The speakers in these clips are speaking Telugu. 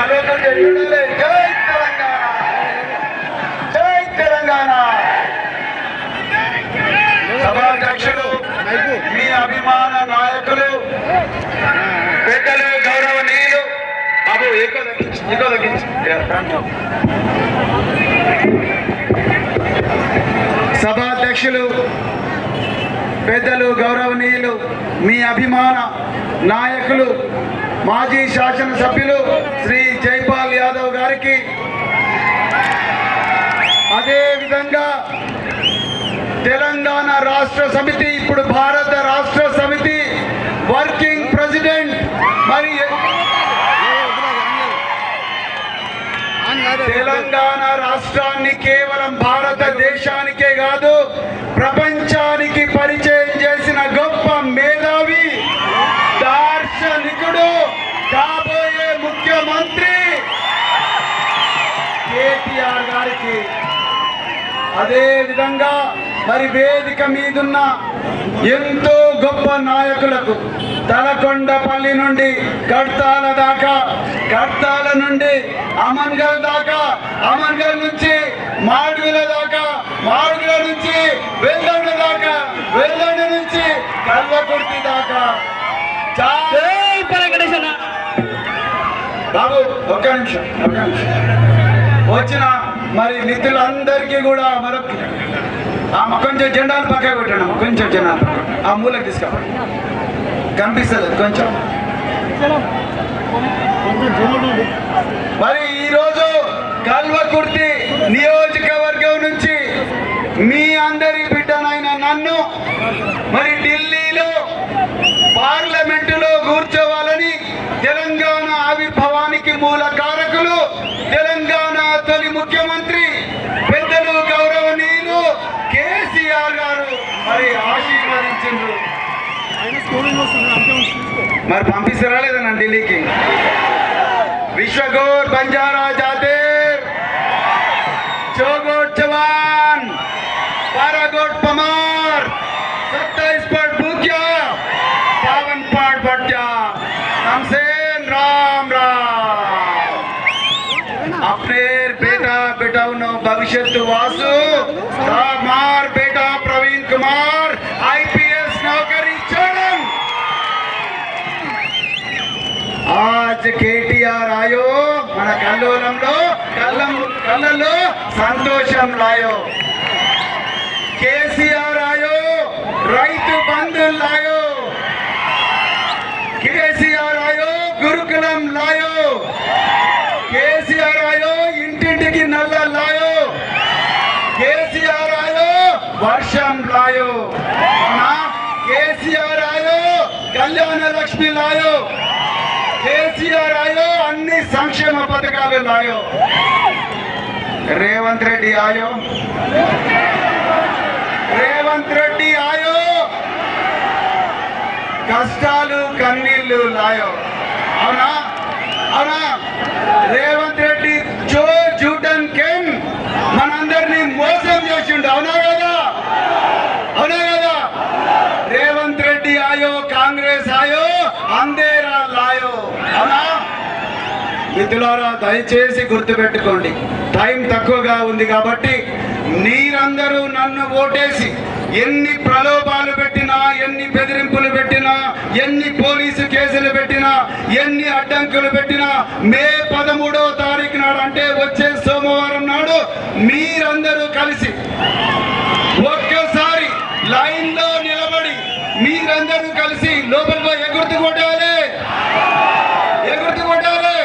కలవకుండా ఎట్లుండాలి? జై తెలంగాణ జై తెలంగాణ సభాధ్యక్షులు మీ అభిమాన నాయకులు పెద్దలు గౌరవనీయులు బాబు ఎక్కువ తగ్గించు ఎక్కువ తగ్గించు సభాధ్యక్షులు పెద్దలు గౌరవనీయులు మీ అభిమాన నాయకులు మాజీ శాసనసభ్యులు శ్రీ జైపాల్ యాదవ్ గారికి అదేవిధంగా తెలంగాణ రాష్ట్ర సమితి ఇప్పుడు భారత రాష్ట్ర సమితి వర్కింగ్ ప్రెసిడెంట్ మరి తెలంగాణ రాష్ట్రాన్ని కేవలం భారతదేశానికే కాదు ప్రపంచానికి పరిచయం కేటీఆర్ గారికి. అదే విధంగా మరి వేదిక మీదున్న ఎంతో గొప్ప నాయకులకు తలకొండపల్లి నుండి కడ్తాల దాకా కడ్తాల నుండి అమన్గల్ దాకా అమన్గల్ నుంచి మాడుగుల దాకా మాడుగుల నుంచి వెల్లండ దాకా వెల్లండ నుంచి కల్వకుర్తి దాకా. బాబు ఒక్క నిమిషం ఒక్క నిమిషం. వచ్చిన మరి మిత్రులందరికీ కూడా మరొక ఆ కొంచెం జెండాలు పక్కకు పెట్టండి కొంచెం జెండాలు ఆ మూలకు తీసుకోవాలి కనిపిస్తుంది కొంచెం. మరి ఈరోజు కల్వకుర్తి నియోజకవర్గం నుంచి మీ అందరి బిడ్డనైన నన్ను మరి ఢిల్లీలో పార్లమెంటులో కూర్చోవాలి తెలంగాణ ఆవిర్భావానికి మూల కారకులు తెలంగాణ తొలి ముఖ్యమంత్రి పెద్దలు గౌరవనీయులు కేసీఆర్ గారు. మరి ఆశీర్వదించారు మరి పంపిస్తారా లేదన్నా ఢిల్లీకి? విశ్వగోర్ బంజారా జాతీర్. చోగోట్ జవాన్. పారాగోట్ పమార్. సత్తాయిస్ పట్ భూక్యా अपने बेटा बेटा उन्हों भविष्य वासु मार बेटा प्रवीण कुमार आईपीएस नौकरी चढ़न आज కేటీఆర్ ఆయో మన కల్లోలంలో కళ్ళం కళ్ళల్లో సంతోషం లాయో కేసీఆర్ ఆయో రైతు బంధు లాయో కళ్యాణ లాయో కేసీఆర్ ఆయో అన్ని సంక్షేమ పథకాలు లాయో. రేవంత్ రెడ్డి ఆయో. రేవంత్ రెడ్డి ఆయో. కష్టాలు కన్నీళ్ళు లాయో. అవునా? అవునా? రేవంత్ రెడ్డి జో జూటన్ కెన్ మనందరినీ మోసం చేసిండు అవునా కదా అవునా కదా రేవంత్ రెడ్డి ఆయో కాంగ్రెస్ ఆయో అందేరా లాయో. అవునా? మిత్రులారా దయచేసి గుర్తుపెట్టుకోండి. టైం తక్కువగా ఉంది కాబట్టి మీరందరూ నన్ను ఓటేసి ఎన్ని ప్రలోభాలు పెట్టినా ఎన్ని బెదిరింపులు పెట్టినా ఎన్ని పోలీసు కేసులు పెట్టినా ఎన్ని అడ్డంకులు పెట్టినా మే పదమూడవ తారీఖు నాడు అంటే వచ్చే సోమవారం నాడు మీరందరూ కలిసి ఒక్కసారి లైన్లో నిలబడి మీరందరూ కలిసి లోపల ఎగుర్తు కొట్టాలి ఎగుర్తు కొట్టాలి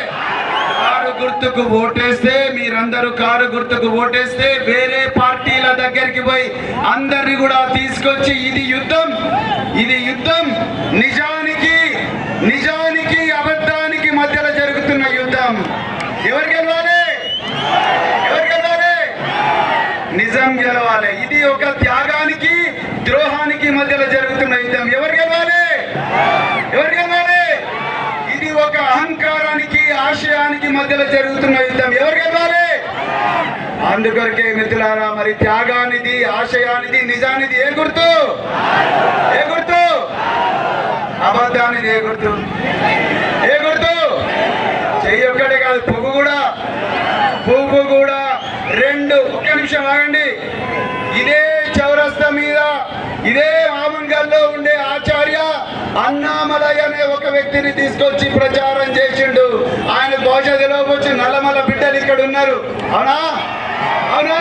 కారు గుర్తుకు ఓటేస్తే మీరందరూ కారు గుర్తుకు ఓటేస్తే వేరే పార్టీల దగ్గరికి పోయి అందరిని కూడా తీసుకొచ్చి ఇది యుద్ధం ఇది యుద్ధం. నిజానికి నిజానికి అబద్ధానికి మధ్యలో జరుగుతున్న యుద్ధం. ఎవరు గెలవాలి? ఎవరు గెలవాలి? నిజం గెలవాలి. ఇది ఒక త్యాగానికి ద్రోహానికి మధ్యలో జరుగుతున్న యుద్ధం. ఎవరు గెలవాలి? ఒక అహంకారానికి ఆశయానికి మధ్యలో జరుగుతున్న యుద్ధం. ఎవరు గెలవాలి? అందుకొరకే మిత్రులారా మరి త్యాగానిది ఆశయానిది నిజానిది ఏ గుర్తు? ఏ గుర్తు? అబద్ధానిది ఏ గుర్తు? ఏ గుర్తు? చెయ్యి ఒక్కటే కాదు పువ్వు కూడా. పువ్వు కూడా. రెండు ఒక్క నిమిషం ఆగండి. ఇదే చౌరస్తా మీద ఇదే ఆమంగల్లో ఉండే ఆచార్య అన్నామలయ్య అనే ఒక వ్యక్తిని తీసుకొచ్చి ప్రచారం చేసిండు. ఆయన దోష తెలియవచ్చు నల్లమల బిడ్డలు ఇక్కడ ఉన్నారు. అవునా? అవునా?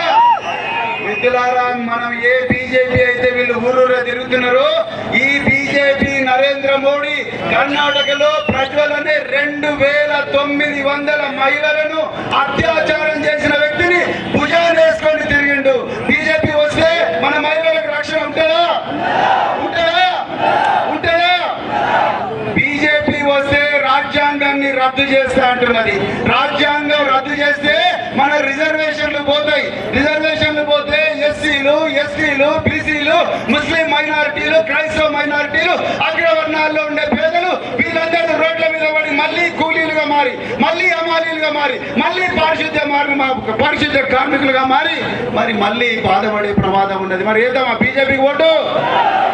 మిత్రులారా మనం ఏ బీజేపీ అయితే వీళ్ళు ఊరూరే తిరుగుతున్నారో ఈ బీజేపీ నరేంద్ర మోడీ కర్ణాటకలో ప్రజ్వల్ రెండు వేల తొమ్మిది వందల మహిళలను రద్దు చేస్తా అంటున్నది. రాజ్యాంగం రద్దు చేస్తే మన రిజర్వేషన్లు పోతాయి. రిజర్వేషన్లు పోతే ఎస్సీలు ఎస్టీలు బీసీలు ముస్లిం మైనారిటీలు క్రైస్తవ మైనారిటీలు అగ్రవర్ణాల్లో ఉండే పేదలు వీళ్ళందరూ రోడ్ల మీద పడి మళ్ళీ కూలీలుగా మారి మళ్ళీ అమాలీలుగా మారి మళ్ళీ పారిశుద్ధ్య పారిశుద్ధ్య కార్మికులుగా మారి మరి మళ్ళీ బాధపడే ప్రమాదం ఉన్నది. మరి ఏదమ్మా బీజేపీకి ఓటు?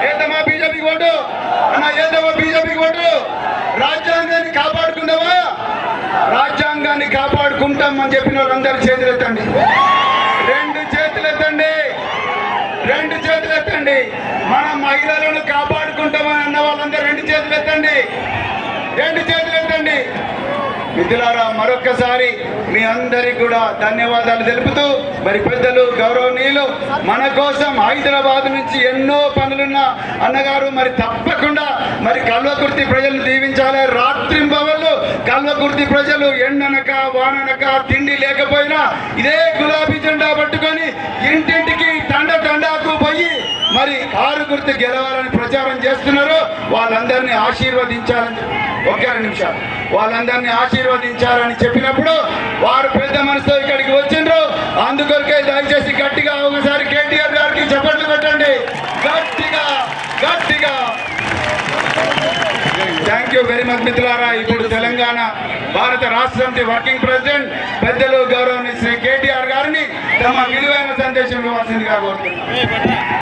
ఏదమ్మా బీజేపీకి ఓటు? అన్న ఏదమ్మా బీజేపీకి ఓటు? రాజ్యాంగాన్ని కాపాడుకుందామా? రాజ్యాంగాన్ని కాపాడుకుంటాం అని చెప్పిన వాళ్ళందరూ చేతులు ఎత్తండి రెండు చేతులు ఎత్తండి రెండు చేతులు ఎత్తండి మన మహిళలను కాపాడుకుంటామని అన్న వాళ్ళందరూ రెండు చేతులు ఎత్తండి రెండు చేతులు ఎత్తండి మిత్రులారా మరొక్కసారి మీ అందరికి కూడా ధన్యవాదాలు తెలుపుతూ మరి పెద్దలు గౌరవనీయులు మన కోసం హైదరాబాద్ నుంచి ఎన్నో పనులున్న అన్నగారు మరి తప్పకుండా మరి కల్వకుర్తి ప్రజలను దీవించాలి రాత్రింబవళ్ళు కల్వకుర్తి ప్రజలు ఎండనక వాననక తిండి లేకపోయినా ఇదే గులాబీ జెండా పట్టుకొని ఇంటింటికి తండ తండాకు పోయి మరి ఆరు గుర్తు గెలవాలని ప్రచారం చేస్తున్నారు. వాళ్ళందరినీ ఆశీర్వదించాలని ఒకే నిమిషాలు వాళ్ళందరినీ ఆశీర్వదించాలని చెప్పినప్పుడు వారు పెద్ద మనసుతో ఇక్కడికి వచ్చిండ్రు. అందుకొరకే దయచేసి గట్టిగా ఒకసారి కేటీఆర్ గారికి చప్పట్లు పెట్టండి గట్టిగా గట్టిగా యూ వెరీ మచ్ మిత్రులారా ఇప్పుడు తెలంగాణ భారత రాష్ట్ర సమితి వర్కింగ్ ప్రెసిడెంట్ పెద్దలు గౌరవని శ్రీ కేటీఆర్ గారిని తమ విలువైన సందేశం ఇవ్వాల్సిందిగా కోరుతున్నాను